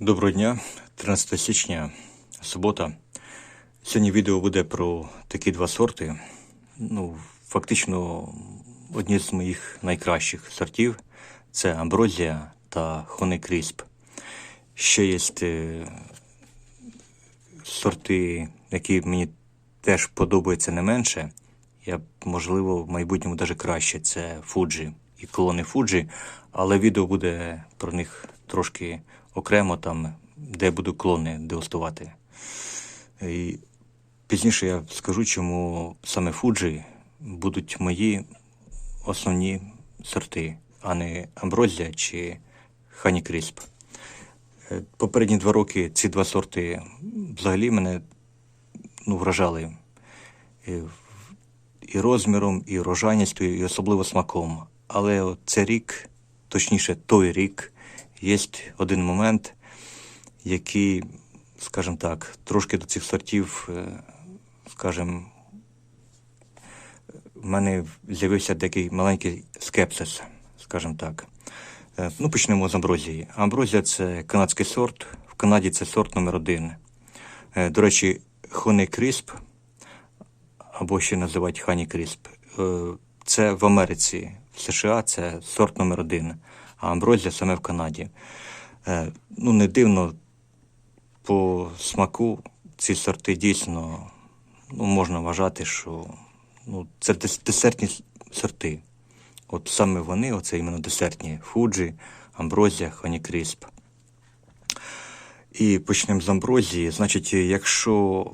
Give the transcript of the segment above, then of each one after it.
Доброго дня, 13 січня, субота. Сьогодні відео буде про такі два сорти. Ну, фактично, одні з моїх найкращих сортів це Амброзія та Хони Крісп. Ще є е, сорти, які мені теж подобаються не менше. Я можливо, в майбутньому навіть краще. Це Фуджі і колони Фуджі, але відео буде про них трошки окремо, там, де буду клони дегустувати. І пізніше я скажу, чому саме Фуджі будуть мої основні сорти, а не Амброзія чи Хані Крісп. Е, Попередні два роки ці два сорти взагалі мене ну, вражали і, і розміром, і рожайністю, і особливо смаком. Але цей рік, точніше, той рік, є один момент, який, скажімо так, трошки до цих сортів, е, скажімо, в мене з'явився такий маленький скепсис, скажімо так. Е, Ну, почнемо з амброзії. Амброзія це канадський сорт. В Канаді це сорт номер один. Е, До речі, Хони Крісп, або ще називають Хані Крісп, це в Америці, в США це сорт номер один, а амброзія саме в Канаді. Е, Ну, не дивно, по смаку ці сорти дійсно ну, можна вважати, що ну, це дес- десертні сорти. От саме вони, оце іменно десертні Фуджі, Амброзія, ханікрісп. І почнемо з амброзії. Значить, якщо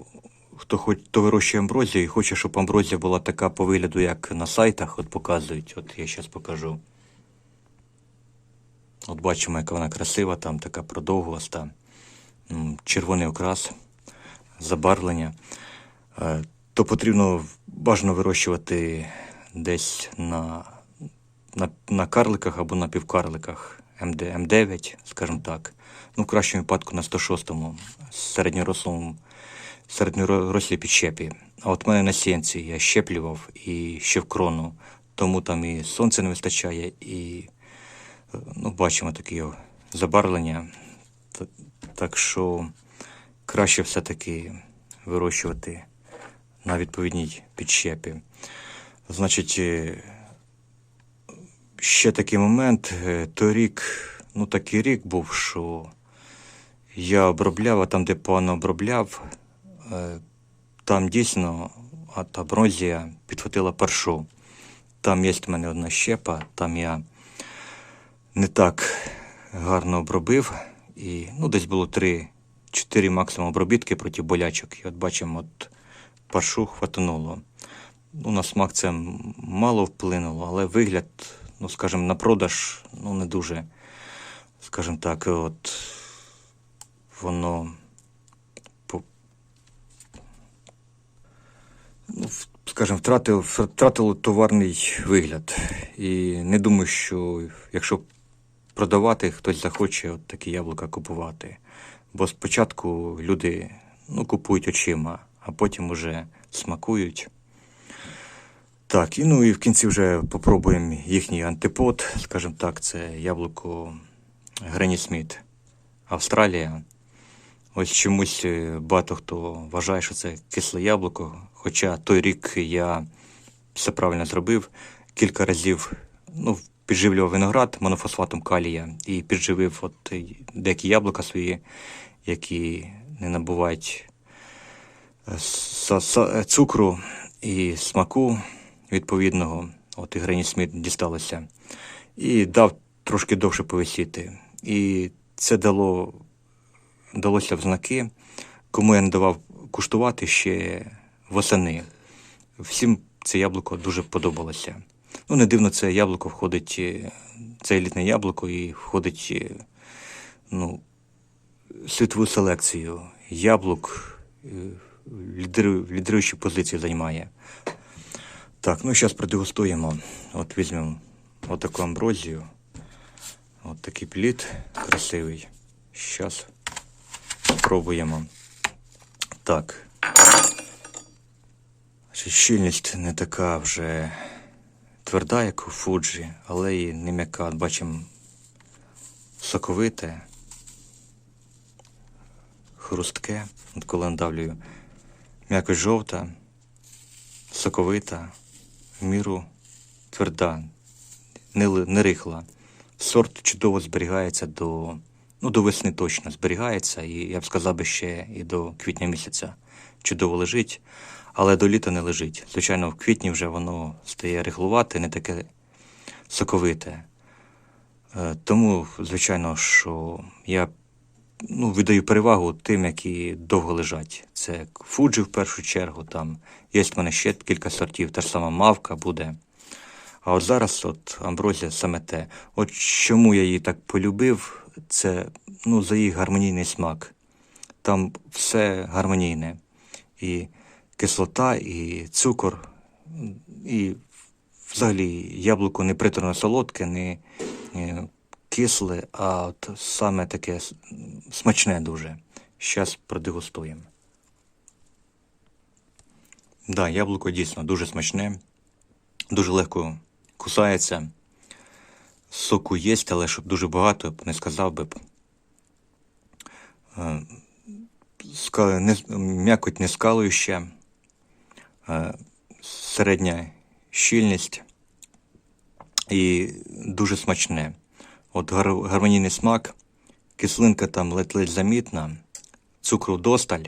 хто хоч хто вирощує амброзію і хоче, щоб амброзія була така по вигляду, як на сайтах, от показують, от я зараз покажу. От бачимо, яка вона красива, там така продовгоста, червоний окрас, забарвлення. Е, То потрібно бажано вирощувати десь на, на, на карликах або на півкарликах МД, М9, скажімо так. Ну, в кращому випадку на 106-му середньорослому середньорослій підщепі. А от в мене на сіянці я щеплював і ще в крону, тому там і сонця не вистачає, і ну, бачимо такі забарвлення. Так що краще все-таки вирощувати на відповідній підщепі. Значить, е, ще такий момент. е, Той рік, ну такий рік був, що я обробляв, а там, де погано обробляв, е, там дійсно от аброзія підхватила першу. Там є в мене одна щепа, там я не так гарно обробив. І ну, десь було 3-4 максимум обробітки проти болячок. І от бачимо, от паршу хватануло. Ну, на смак це мало вплинуло, але вигляд, ну, скажімо, на продаж, ну, не дуже, скажімо так, от воно ну, скажімо, втратив, втратило товарний вигляд. І не думаю, що якщо продавати, хтось захоче от такі яблука купувати. Бо спочатку люди ну, купують очима, а потім уже смакують. Так, і ну і в кінці вже попробуємо їхній антипод, скажімо так, це яблуко Грені Сміт, Австралія. Ось чомусь е, багато хто вважає, що це кисле яблуко. Хоча той рік я все правильно зробив. Кілька разів ну, підживлював виноград монофосфатом калія і підживив от деякі яблука свої, які не набувають е, е, цукру і смаку відповідного. От і Грені Сміт дісталося. І дав трошки довше повисіти. І це дало далося в знаки, кому я не давав куштувати ще восени. Всім це яблуко дуже подобалося. Ну, не дивно, це яблуко входить, е, це елітне яблуко і входить е, ну, світову селекцію. Яблук е, лідеру- лідируючі позиції займає. Так, ну зараз продегустуємо. От візьмемо отаку амброзію. От такий плід красивий. Зараз спробуємо. Так. Щільність не така вже тверда, як у Фуджі, але і не м'яка. Бачимо соковите. хрустке, от коли надавлюю. М'якоть жовта, соковита, в міру тверда, не, не рихла. Сорт чудово зберігається до, ну, до весни точно зберігається, і я б сказав би ще і до квітня місяця чудово лежить, але до літа не лежить. Звичайно, в квітні вже воно стає рихлувате, не таке соковите. Е, Тому, звичайно, що я ну, віддаю перевагу тим, які довго лежать. Це фуджі в першу чергу. Там є в мене ще кілька сортів, та ж сама мавка буде. А от зараз от амброзія саме те. От чому я її так полюбив, це ну, за її гармонійний смак. Там все гармонійне. І кислота, і цукор, і взагалі яблуко не приторно солодке, не е, кисле, а от саме таке смачне дуже. Зараз продегустуємо. Да, яблуко дійсно дуже смачне, дуже легко кусається. Соку є, але щоб дуже багато, не сказав би. М'якоть не скалуюча, е, середня щільність і дуже смачне. От гар- гармонійний смак, кислинка там ледь-ледь замітна, цукру досталь,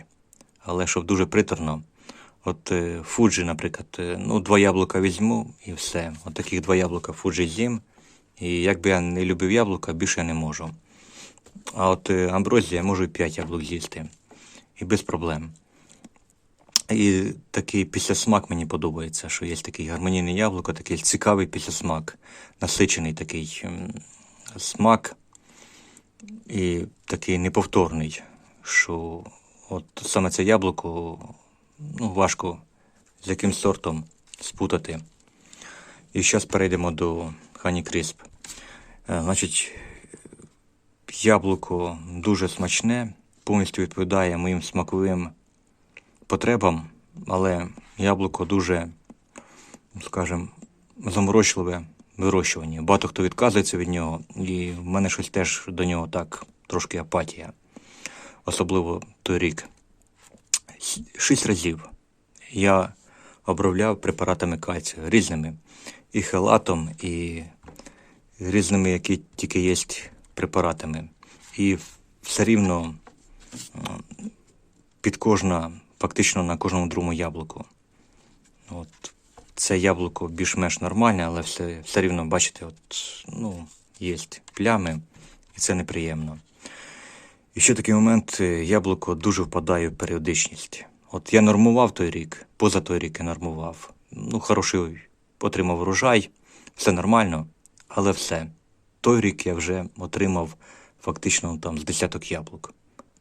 але щоб дуже приторно. От е, фуджі, наприклад, е, ну, два яблука візьму і все. От таких два яблука фуджі з'їм. І як би я не любив яблука, більше я не можу. А от амброзія можу і 5 яблук з'їсти. І без проблем. І такий післясмак мені подобається, що є такий гармонійний яблуко, такий цікавий післясмак, насичений такий смак і такий неповторний, що от саме це яблуко ну, важко з яким сортом спутати. І зараз перейдемо до Honey Crisp. Е, Значить, яблуко дуже смачне, повністю відповідає моїм смаковим потребам, але яблуко дуже, скажімо, заморочливе вирощування. Багато хто відказується від нього, і в мене щось теж до нього так трошки апатія. Особливо той рік. Шість разів я обробляв препаратами кальцію різними. І хелатом, і різними, які тільки є препаратами. І все рівно під кожна, фактично на кожному другому яблуку. От, це яблуко більш-менш нормальне, але все, все рівно, бачите, от, ну, є плями, і це неприємно. І ще такий момент, е, яблуко дуже впадає в періодичність. От я нормував той рік, поза той рік я нормував. Ну, хороший отримав урожай, все нормально, але все. Той рік я вже отримав фактично там з десяток яблук.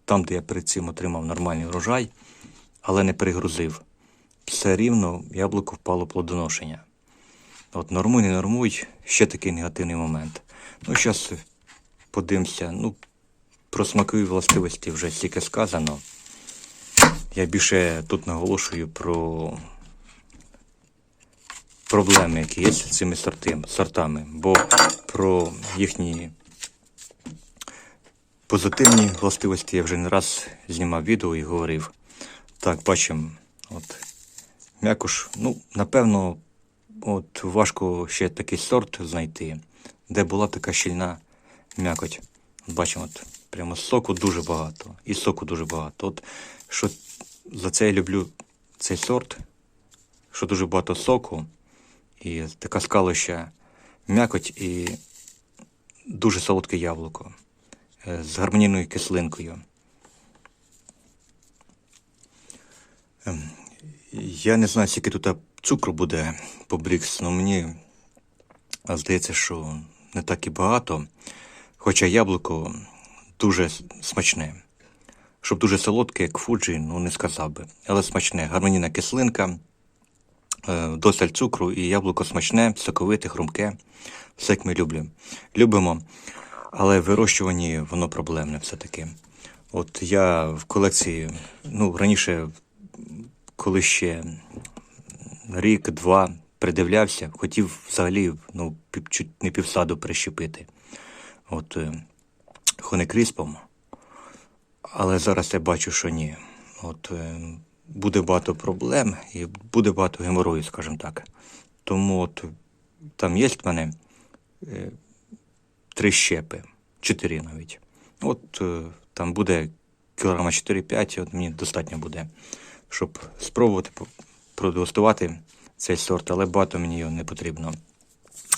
Там, де я перед цим отримав нормальний урожай, але не перегрузив. Все рівно яблуко впало плодоношення. От нормуй, не нормуй, ще такий негативний момент. Ну, зараз подивимося. Ну, про смакові властивості вже стільки сказано. Я більше тут наголошую про проблеми, які є з цими сортами, бо про їхні позитивні властивості я вже не раз знімав відео і говорив. Так, бачимо, от м'якош, ну, напевно, от важко ще такий сорт знайти, де була така щільна м'якоть. Бачимо, от прямо соку дуже багато. І соку дуже багато. От що за це я люблю цей сорт, що дуже багато соку, і така скалища м'якоть і дуже солодке яблуко з гармонійною кислинкою. Ем, Я не знаю, скільки тут цукру буде по Брікс, але мені здається, що не так і багато. Хоча яблуко дуже смачне. Щоб дуже солодке, як фуджі, ну не сказав би. Але смачне. Гармонійна кислинка, е, досталь цукру і яблуко смачне, соковите, хрумке. Все як ми любимо. Любимо. Але в вирощуванні воно проблемне все-таки. От я в колекції, ну, раніше, коли ще рік-два придивлявся, хотів взагалі ну, чуть не півсаду прищепити. От е, хонекріспом. Але зараз я бачу, що ні. От е, буде багато проблем і буде багато геморою, скажімо так. Тому от там є в мене е, три щепи, чотири навіть. От е, там буде кілограма 4-5, от мені достатньо буде, щоб спробувати продегустувати цей сорт, але багато мені його не потрібно.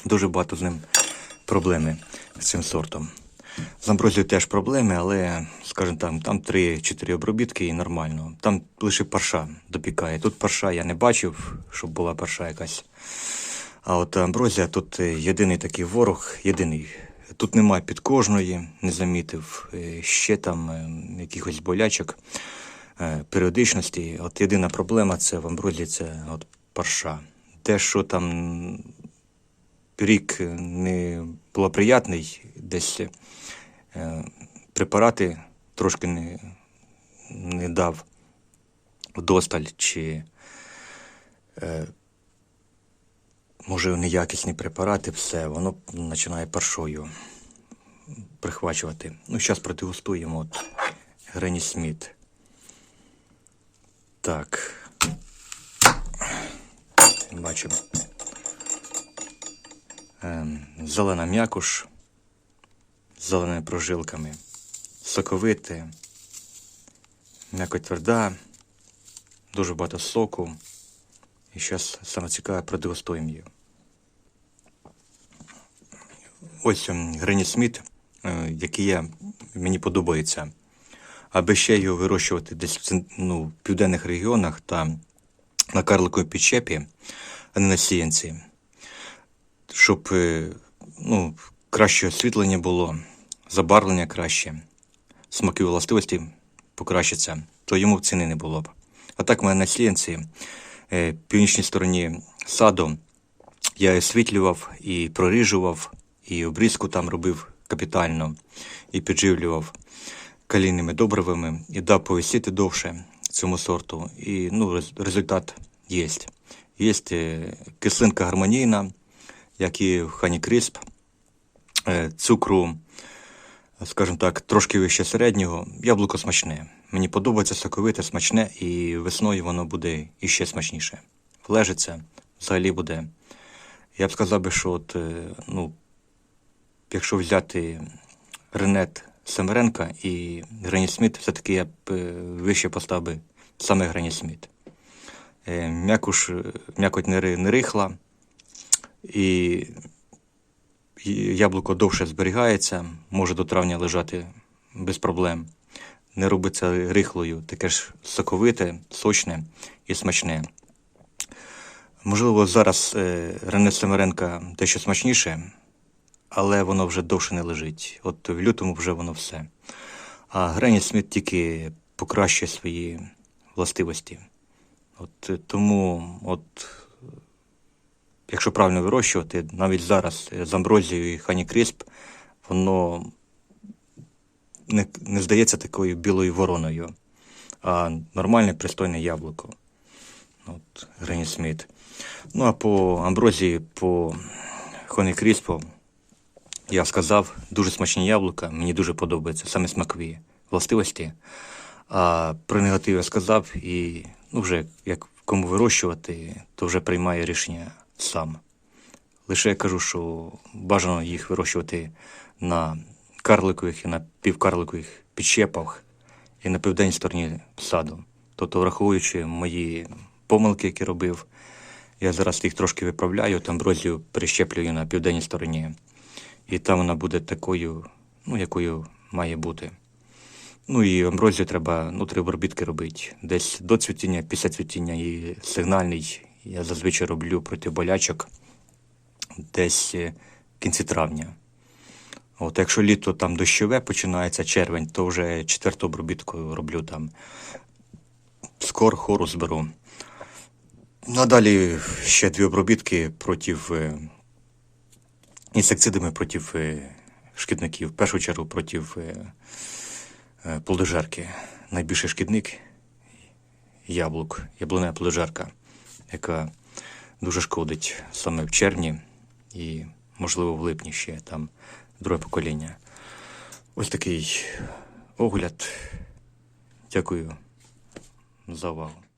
Дуже багато з ним проблеми з цим сортом. З амброзією теж проблеми, але, скажімо там, там 3-4 обробітки і нормально. Там лише парша допікає. Тут парша я не бачив, щоб була парша якась. А от амброзія тут е, єдиний такий ворог, єдиний. Тут немає підкожної, не замітив, е, ще там е, якихось болячок, е, періодичності. От єдина проблема це в амброзії це от парша. Те, що там рік не благоприятний, десь е, препарати трошки не, не дав вдосталь, чи може неякісні препарати, все, воно починає паршою прихвачувати. Ну, зараз продегустуємо от Грені Сміт. Так. Бачимо. Ем, зелена м'якуш з зеленими прожилками, соковите, м'яко тверда, дуже багато соку. І зараз саме цікаве продегустуємо її. Ось ем, Грені Сміт, який я, мені подобається. Аби ще його вирощувати десь ну, в південних регіонах та на карликовій підчепі, а не на сіянці щоб е, ну, краще освітлення було, забарвлення краще, смаки властивості покращаться, то йому ціни не було б. А так, в мене на сіянці, е, північній стороні саду, я освітлював, і проріжував, і обрізку там робив капітально, і підживлював калійними добривами, і дав повисіти довше цьому сорту. І ну, результат є. Є е, кислинка гармонійна, як і в Хані Крісп. Е, Цукру, скажімо так, трошки вище середнього. Яблуко смачне. Мені подобається соковите, смачне, і весною воно буде іще смачніше. Влежиться, взагалі буде. Я б сказав би, що от, е, ну, якщо взяти Ренет Семеренка і Грені Сміт, все-таки я б е, вище поставив саме Грені Сміт. Е, М'якуш, е, м'якоть не, рихла, і яблуко довше зберігається, може до травня лежати без проблем. Не робиться рихлою, таке ж соковите, сочне і смачне. Можливо, зараз Рене Семеренка дещо смачніше, але воно вже довше не лежить. От в лютому вже воно все. А Грені Сміт тільки покращує свої властивості. От е, тому, от якщо правильно вирощувати, навіть зараз е, з амброзією і Хані Крісп, воно не, не здається такою білою вороною, а нормальне пристойне яблуко. От, Грені Сміт. Ну а по амброзії, по Хоні Кріспу, я сказав, дуже смачні яблука, мені дуже подобаються, саме смакові властивості. А про негатив я сказав, і ну, вже як кому вирощувати, то вже приймає рішення сам. Лише я кажу, що бажано їх вирощувати на карликових і на півкарликових підщепах і на південній стороні саду. Тобто, враховуючи мої помилки, які робив, я зараз їх трошки виправляю, там амброзію прищеплюю на південній стороні. І там вона буде такою, ну, якою має бути. Ну і амброзію треба, ну, три обробітки робити. Десь до цвітіння, після цвітіння і сигнальний. Я зазвичай роблю проти болячок десь е, в кінці травня. От якщо літо там дощове починається червень, то вже четверту обробітку роблю там. Скор хору зберу. Надалі ще дві обробітки проти інсектицидами проти е, шкідників. В першу чергу проти е, е, плодожерки. Найбільший шкідник яблук, яблуна плодожерка, яка дуже шкодить саме в червні і, можливо, в липні ще там друге покоління. Ось такий огляд Дякую за увагу.